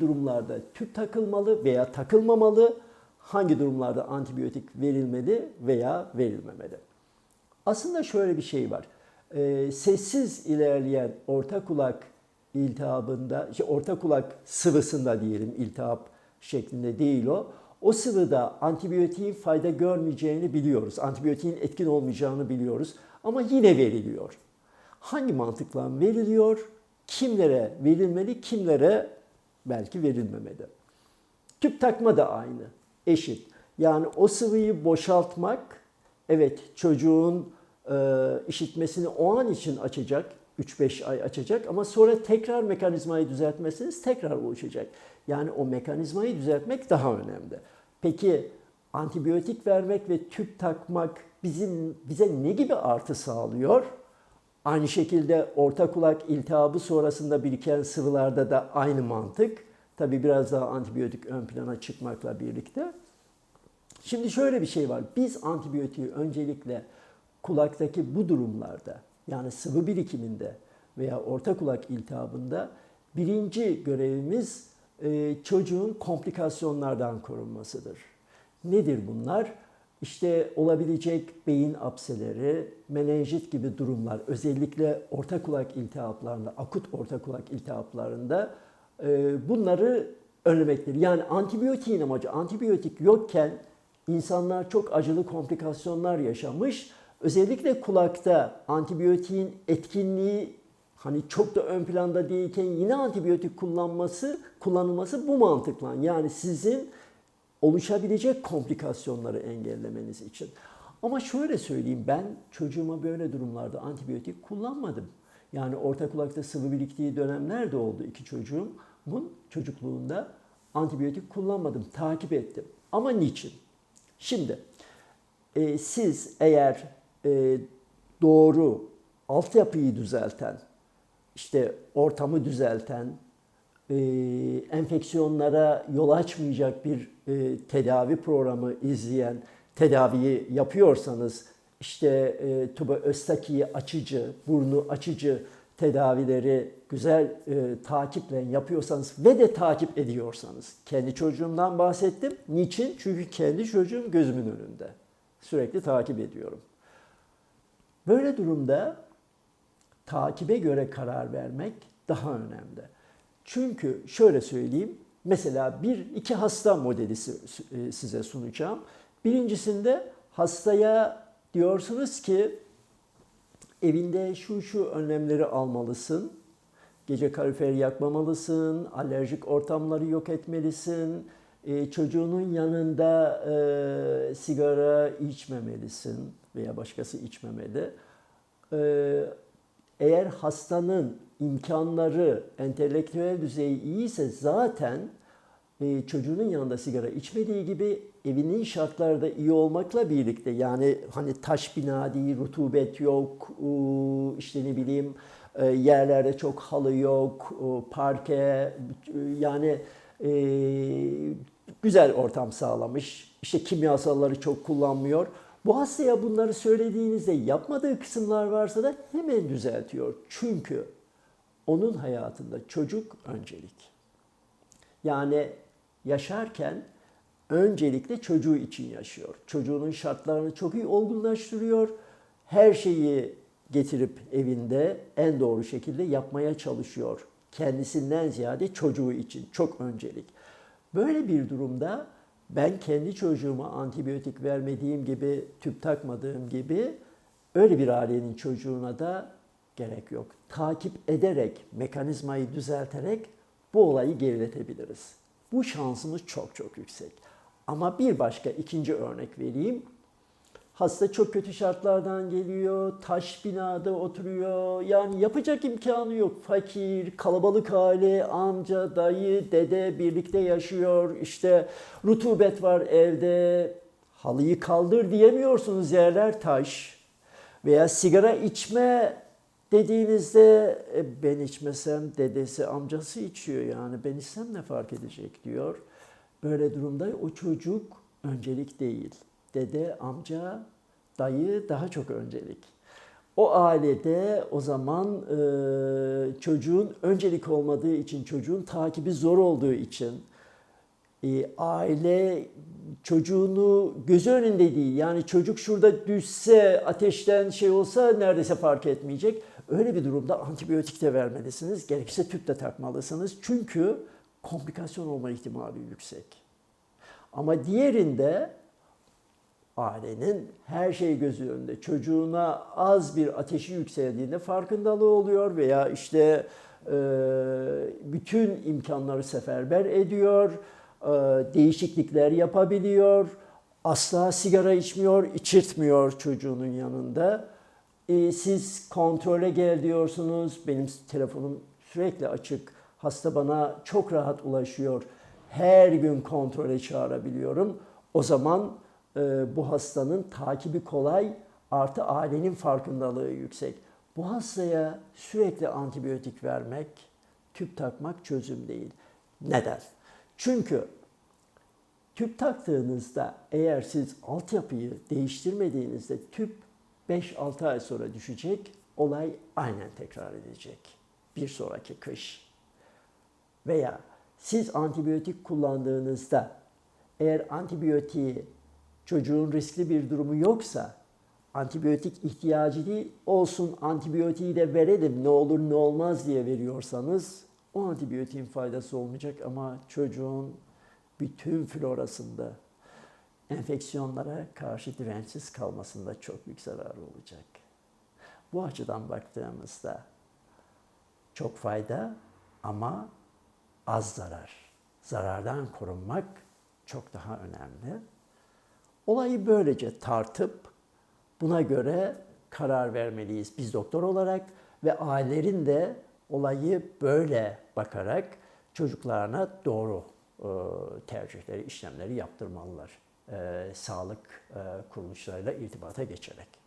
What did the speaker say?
durumlarda tüp takılmalı veya takılmamalı, hangi durumlarda antibiyotik verilmeli veya verilmemeli. Aslında şöyle bir şey var. Ee, sessiz ilerleyen orta kulak iltihabında, şey, orta kulak sıvısında diyelim iltihap şeklinde değil o. O sıvıda antibiyotiğin fayda görmeyeceğini biliyoruz. Antibiyotiğin etkin olmayacağını biliyoruz. Ama yine veriliyor. Hangi mantıkla veriliyor? Kimlere verilmeli, kimlere belki verilmemeli. Tüp takma da aynı, eşit. Yani o sıvıyı boşaltmak, evet çocuğun e, işitmesini o an için açacak, 3-5 ay açacak ama sonra tekrar mekanizmayı düzeltmesiniz tekrar oluşacak. Yani o mekanizmayı düzeltmek daha önemli. Peki antibiyotik vermek ve tüp takmak bizim bize ne gibi artı sağlıyor? Aynı şekilde orta kulak iltihabı sonrasında biriken sıvılarda da aynı mantık. Tabi biraz daha antibiyotik ön plana çıkmakla birlikte. Şimdi şöyle bir şey var. Biz antibiyotiği öncelikle kulaktaki bu durumlarda yani sıvı birikiminde veya orta kulak iltihabında birinci görevimiz e, çocuğun komplikasyonlardan korunmasıdır. Nedir bunlar? İşte olabilecek beyin apseleri, menenjit gibi durumlar, özellikle orta kulak iltihaplarında, akut orta kulak iltihaplarında e, bunları önlemektir. Yani antibiyotiğin amacı, antibiyotik yokken insanlar çok acılı komplikasyonlar yaşamış. Özellikle kulakta antibiyotiğin etkinliği hani çok da ön planda değilken yine antibiyotik kullanması, kullanılması bu mantıkla. Yani sizin oluşabilecek komplikasyonları engellemeniz için. Ama şöyle söyleyeyim ben çocuğuma böyle durumlarda antibiyotik kullanmadım. Yani orta kulakta sıvı biriktiği dönemler de oldu iki çocuğumun çocukluğunda antibiyotik kullanmadım, takip ettim. Ama niçin? Şimdi e, siz eğer e, doğru altyapıyı düzelten, işte ortamı düzelten, e, enfeksiyonlara yol açmayacak bir e, tedavi programı izleyen tedaviyi yapıyorsanız işte e, tuba östaki açıcı, burnu açıcı tedavileri güzel e, takiple yapıyorsanız ve de takip ediyorsanız kendi çocuğumdan bahsettim. Niçin? Çünkü kendi çocuğum gözümün önünde. Sürekli takip ediyorum. Böyle durumda takibe göre karar vermek daha önemli. Çünkü şöyle söyleyeyim, mesela bir iki hasta modeli e, size sunacağım. Birincisinde hastaya diyorsunuz ki evinde şu şu önlemleri almalısın. Gece kalorifer yakmamalısın, alerjik ortamları yok etmelisin, e, çocuğunun yanında e, sigara içmemelisin veya başkası içmemeli. E, eğer hastanın imkanları, entelektüel düzeyi iyiyse zaten e, çocuğunun yanında sigara içmediği gibi evinin şartları da iyi olmakla birlikte yani hani taş bina değil, rutubet yok, işte ne bileyim e, yerlerde çok halı yok, parke yani e, güzel ortam sağlamış. İşte kimyasalları çok kullanmıyor. Bu hastaya bunları söylediğinizde yapmadığı kısımlar varsa da hemen düzeltiyor. Çünkü onun hayatında çocuk öncelik. Yani yaşarken öncelikle çocuğu için yaşıyor. Çocuğunun şartlarını çok iyi olgunlaştırıyor. Her şeyi getirip evinde en doğru şekilde yapmaya çalışıyor. Kendisinden ziyade çocuğu için çok öncelik. Böyle bir durumda ben kendi çocuğuma antibiyotik vermediğim gibi, tüp takmadığım gibi öyle bir ailenin çocuğuna da gerek yok. Takip ederek, mekanizmayı düzelterek bu olayı geriletebiliriz. Bu şansımız çok çok yüksek. Ama bir başka ikinci örnek vereyim. Hasta çok kötü şartlardan geliyor, taş binada oturuyor. Yani yapacak imkanı yok. Fakir, kalabalık aile, amca, dayı, dede birlikte yaşıyor. İşte rutubet var evde. Halıyı kaldır diyemiyorsunuz yerler taş. Veya sigara içme dediğinizde e, ben içmesem dedesi, amcası içiyor yani ben içsem ne fark edecek diyor. Böyle durumda o çocuk öncelik değil dede, amca, dayı daha çok öncelik. O ailede o zaman e, çocuğun öncelik olmadığı için, çocuğun takibi zor olduğu için, e, aile çocuğunu gözü önünde değil. Yani çocuk şurada düşse, ateşten şey olsa neredeyse fark etmeyecek. Öyle bir durumda antibiyotik de vermelisiniz. Gerekirse tüp de takmalısınız. Çünkü komplikasyon olma ihtimali yüksek. Ama diğerinde ailenin her şey gözü önünde. Çocuğuna az bir ateşi yükseldiğinde farkındalığı oluyor veya işte e, bütün imkanları seferber ediyor, e, değişiklikler yapabiliyor, asla sigara içmiyor, içirtmiyor çocuğunun yanında. E, siz kontrole gel diyorsunuz, benim telefonum sürekli açık, hasta bana çok rahat ulaşıyor, her gün kontrole çağırabiliyorum. O zaman e, bu hastanın takibi kolay artı ailenin farkındalığı yüksek. Bu hastaya sürekli antibiyotik vermek, tüp takmak çözüm değil. Neden? Çünkü tüp taktığınızda eğer siz altyapıyı değiştirmediğinizde tüp 5-6 ay sonra düşecek, olay aynen tekrar edecek. Bir sonraki kış. Veya siz antibiyotik kullandığınızda eğer antibiyotiği çocuğun riskli bir durumu yoksa antibiyotik ihtiyacı değil olsun antibiyotiği de verelim ne olur ne olmaz diye veriyorsanız o antibiyotiğin faydası olmayacak ama çocuğun bütün florasında enfeksiyonlara karşı dirençsiz kalmasında çok büyük zararı olacak. Bu açıdan baktığımızda çok fayda ama az zarar. Zarardan korunmak çok daha önemli. Olayı böylece tartıp buna göre karar vermeliyiz biz doktor olarak ve ailelerin de olayı böyle bakarak çocuklarına doğru tercihleri, işlemleri yaptırmalılar. E, sağlık e, kuruluşlarıyla irtibata geçerek.